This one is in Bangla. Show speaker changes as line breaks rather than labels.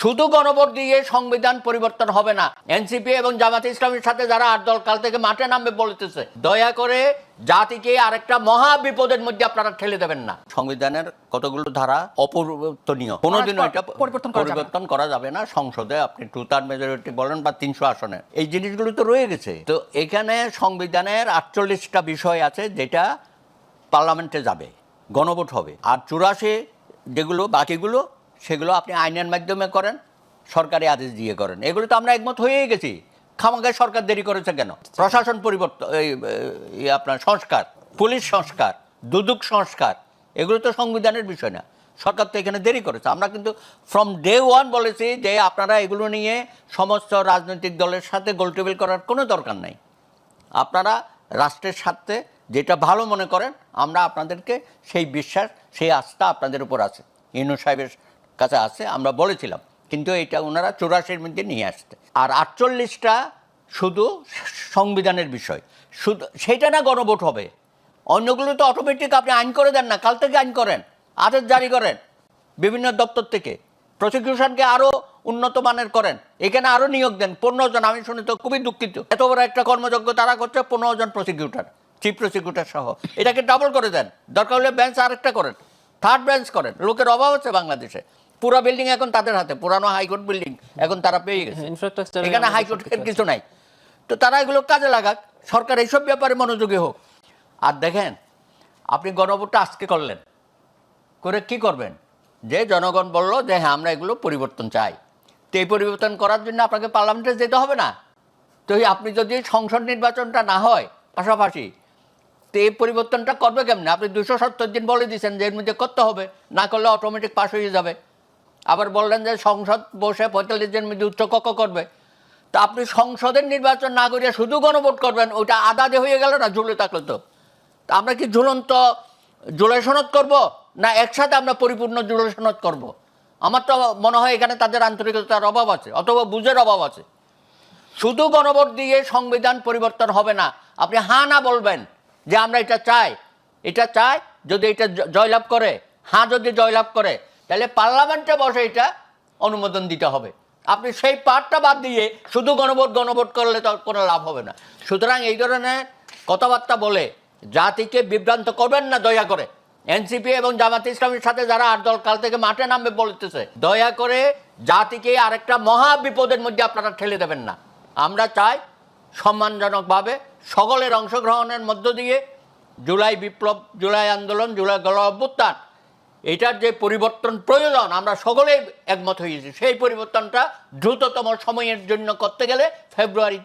শুধু গণভোট দিয়ে সংবিধান পরিবর্তন হবে না। এনসিপি এবং জামাত ইসলামের সাথে যারা আট দল কাল থেকে মাঠে নামবে বলতেছে দয়া করে জাতিকে আরেকটা মহা বিপদের মধ্যে আপনারা ঠেলে দেবেন না। সংবিধানের কতগুলো ধারা অপরিবর্তনীয়? কোনোদিনও এটা
পরিবর্তন করা যাবে না।
পরিবর্তন করা যাবে না সংসদে। আপনি টু থার্ড মেজরিটি বলেন বা তিনশো আসনে। এই জিনিসগুলো তো রয়ে গেছে। তো এখানে সংবিধানের আটচল্লিশটা বিষয় আছে যেটা পার্লামেন্টে যাবে গণভোট হবে। আর চুরাশি যেগুলো বাকিগুলো সেগুলো আপনি আইনের মাধ্যমে করেন, সরকারি আদেশ দিয়ে করেন। এগুলো তো আমরা একমত হয়েই গেছি। খামাগায় সরকার দেরি করেছে কেন? প্রশাসন পরিবর্তন এই আপনার সংস্কার, পুলিশ সংস্কার, দুদক সংস্কার, এগুলো তো সংবিধানের বিষয় না। সরকার তো এখানে দেরি করেছে। আমরা কিন্তু ফ্রম ডে ওয়ান বলেছি যে আপনারা এগুলো নিয়ে সমস্ত রাজনৈতিক দলের সাথে গোলটেবিল করার কোনো দরকার নাই। আপনারা রাষ্ট্রের স্বার্থে যেটা ভালো মনে করেন, আমরা আপনাদেরকে সেই বিশ্বাস, সেই আস্থা আপনাদের উপর আছে। ইনু সাহেবের কাছে আছে, আমরা বলেছিলাম। কিন্তু এটা ওনারা চৌরাশির মধ্যে নিয়ে আসতে আর আটচল্লিশটা শুধু সংবিধানের বিষয়। শুধু সেটা না গণভোট হবে। অন্যগুলো তো অটোমেটিক আপনি আইন করে দেন না, কাল থেকে আইন করেন, আদেশ জারি করেন। বিভিন্ন দপ্তর থেকে প্রসিকিউশনকে আরও উন্নত মানের করেন। এখানে আরও নিয়োগ দেন। পনেরো জন, আমি শুনে তো খুবই দুঃখিত। এত বড় একটা কর্মযজ্ঞ তারা করছে, পনেরো জন প্রসিকিউটর চিফ প্রসিকিউটর সহ। এটাকে ডাবল করে দেন। দরকার হলে বেঞ্চ আরেকটা করেন। থার্ড বেঞ্চ করেন। লোকের অভাব আছে বাংলাদেশে। পুরো বিল্ডিং এখন তাদের হাতে পুরানো হাইকোর্ট বিল্ডিং এখন তারা পেয়ে গেছে। এখানে
আমাদের
হাইকোর্টের কিছু নাই। তো তারা এগুলো কাজে লাগাক সরকার এইসব ব্যাপারে মনোযোগী হোক। আর দেখেন আপনি গণভোটটা আজকে করলেন। করে কি করবেন? যে জনগণ বলল যে হ্যাঁ আমরা এগুলো পরিবর্তন চাই। তো এই পরিবর্তন করার জন্য আপনাকে পার্লামেন্টে যেতে হবে না। তো আপনি যদি সংসদ নির্বাচনটা না হয় পাশাপাশি তো এই পরিবর্তনটা করবে কেমনে? আপনি দুশো সত্তর দিন বলে দিয়েছেন যে এর মধ্যে করতে হবে। না করলে অটোমেটিক পাস হয়ে যাবে। আবার বললেন যে সংসদ বসে পঁয়তাল্লিশ দিনের মধ্যে উচ্চ কক্ষ করবে। তো আপনি সংসদের নির্বাচন না করিয়া শুধু গণভোট করবেন, ওইটা আদাদে হয়ে গেল না ঝুলে থাকলে তো? আমরা কি ঝুলন্ত জুলাই করব, না একসাথে আমরা পরিপূর্ণ জুলাই করব? আমার তো মনে হয় এখানে তাদের আন্তরিকতার অভাব আছে, অথবা বুঝের অভাব আছে। শুধু গণভোট দিয়ে সংবিধান পরিবর্তন হবে না, আপনি হা না বলবেন যে আমরা এটা চাই। এটা চাই যদি এটা জয়লাভ করে হ্যাঁ যদি জয়লাভ করে তাহলে পার্লামেন্টে বসে এটা অনুমোদন দিতে হবে। আপনি সেই পার্টটা বাদ দিয়ে শুধু গণভোট গণভোট করলে তো কোনো লাভ হবে না। সুতরাং এই ধরনের কথাবার্তা বলে জাতিকে বিভ্রান্ত করবেন না, দয়া করে। এনসিপি এবং জামাত ইসলামের সাথে যারা আট দল কাল থেকে মাঠে নামবে বলতেছে, দয়া করে জাতিকে আরেকটা মহা বিপদের মধ্যে আপনারা ঠেলে দেবেন না। আমরা চাই সম্মানজনকভাবে সকলের অংশগ্রহণের মধ্য দিয়ে জুলাই বিপ্লব, জুলাই আন্দোলন, জুলাই গণ অভ্যুত্থান এটার যে পরিবর্তন প্রয়োজন, আমরা সকলেই একমত হয়েছি। সেই পরিবর্তনটা দ্রুততম সময়ের জন্য করতে গেলে ফেব্রুয়ারিতে